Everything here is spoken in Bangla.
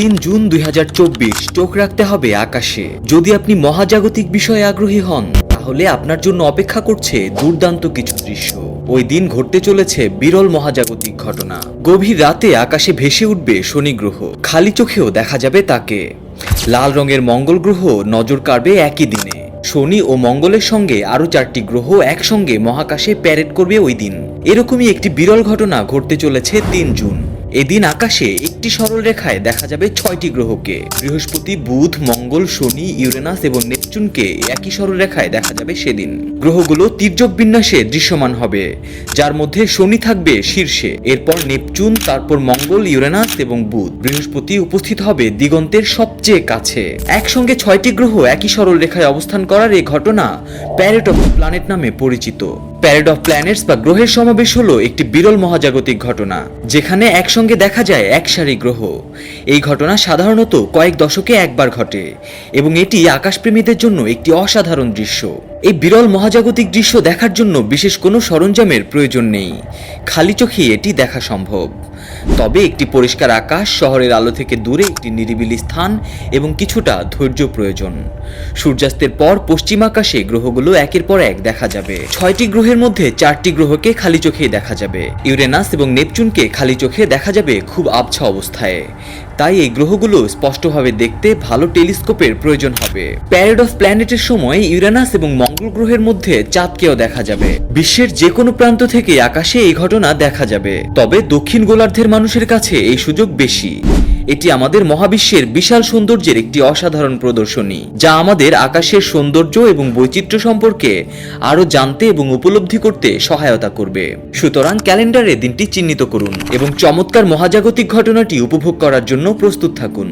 তিন জুন দুই হাজার চব্বিশ, চোখ রাখতে হবে আকাশে। যদি আপনি মহাজাগতিক বিষয়ে আগ্রহী হন, তাহলে আপনার জন্য অপেক্ষা করছে দুর্দান্ত কিছু দৃশ্য। ওই দিন ঘটতে চলেছে বিরল মহাজাগতিক ঘটনা। গভীর রাতে আকাশে ভেসে উঠবে শনি গ্রহ। খালি চোখেও দেখা যাবে তাকে। লাল রঙের মঙ্গল গ্রহ নজর কাড়বে একই দিনে। শনি ও মঙ্গলের সঙ্গে আরও চারটি গ্রহ একসঙ্গে মহাকাশে প্যারেড করবে ওই দিন। এরকমই একটি বিরল ঘটনা ঘটতে চলেছে তিন জুন। এদিন আকাশে একটি সরল রেখায় দেখা যাবে ছয়টি গ্রহকে। বৃহস্পতি, বুধ, মঙ্গল, শনি, ইউরেনাস এবং নেপচুনকে একই সরল রেখায় দেখা যাবে সেদিন। গ্রহগুলো তির্যক বিন্যাসে দৃশ্যমান হবে, যার মধ্যে শনি থাকবে শীর্ষে। এরপর নেপচুন, তারপর মঙ্গল, ইউরেনাস এবং বুধ। বৃহস্পতি উপস্থিত হবে দিগন্তের সবচেয়ে কাছে। একসঙ্গে ছয়টি গ্রহ একই সরল রেখায় অবস্থান করার এই ঘটনা প্যারেট অফ প্ল্যানেট নামে পরিচিত। প্যারেড অফ প্ল্যানেটস বা গ্রহের সমাবেশ হলো একটি বিরল মহাজাগতিক ঘটনা, যেখানে একসঙ্গে দেখা যায় এক সারি গ্রহ। এই ঘটনা সাধারণত কয়েক দশকে একবার ঘটে, এবং এটি আকাশপ্রেমীদের জন্য একটি অসাধারণ দৃশ্য। এই বিরল মহাজাগতিক দৃশ্য দেখার জন্য বিশেষ কোনো সরঞ্জামের প্রয়োজন নেই, খালি চোখে এটি দেখা সম্ভব। তবে একটি পরিষ্কার আকাশ শহরের আলো থেকে দূরে একটি নিরিবিলি স্থান এবং কিছুটা ধৈর্য প্রয়োজন। সূর্যাস্তের পর পশ্চিম আকাশে গ্রহগুলো একের পর এক দেখা যাবে। ছয়টি গ্রহের মধ্যে চারটি গ্রহকে খালি চোখেই দেখা যাবে। ইউরেনাস এবং নেপচুনকে খালি চোখে দেখা যাবে খুব আবছা অবস্থায়। তাই এই গ্রহগুলো স্পষ্টভাবে দেখতে ভালো টেলিস্কোপের প্রয়োজন হবে। প্যারেড অফ প্ল্যানেটের সময় ইউরেনাস এবং মঙ্গল গ্রহের মধ্যে চাঁদকেও দেখা যাবে। বিশ্বের যে কোনো প্রান্ত থেকে আকাশে এই ঘটনা দেখা যাবে। তবে দক্ষিণ গোলার্ধের মানুষের কাছে এই সুযোগ বেশি। এটি আমাদের মহাবিশ্বের বিশাল সৌন্দর্যের একটি অসাধারণ প্রদর্শনী, যা আমাদের আকাশের সৌন্দর্য এবং বৈচিত্র্য সম্পর্কে আরও জানতে এবং উপলব্ধি করতে সহায়তা করবে। সুতরাং ক্যালেন্ডারে দিনটি চিহ্নিত করুন এবং চমৎকার মহাজাগতিক ঘটনাটি উপভোগ করার জন্য প্রস্তুত থাকুন।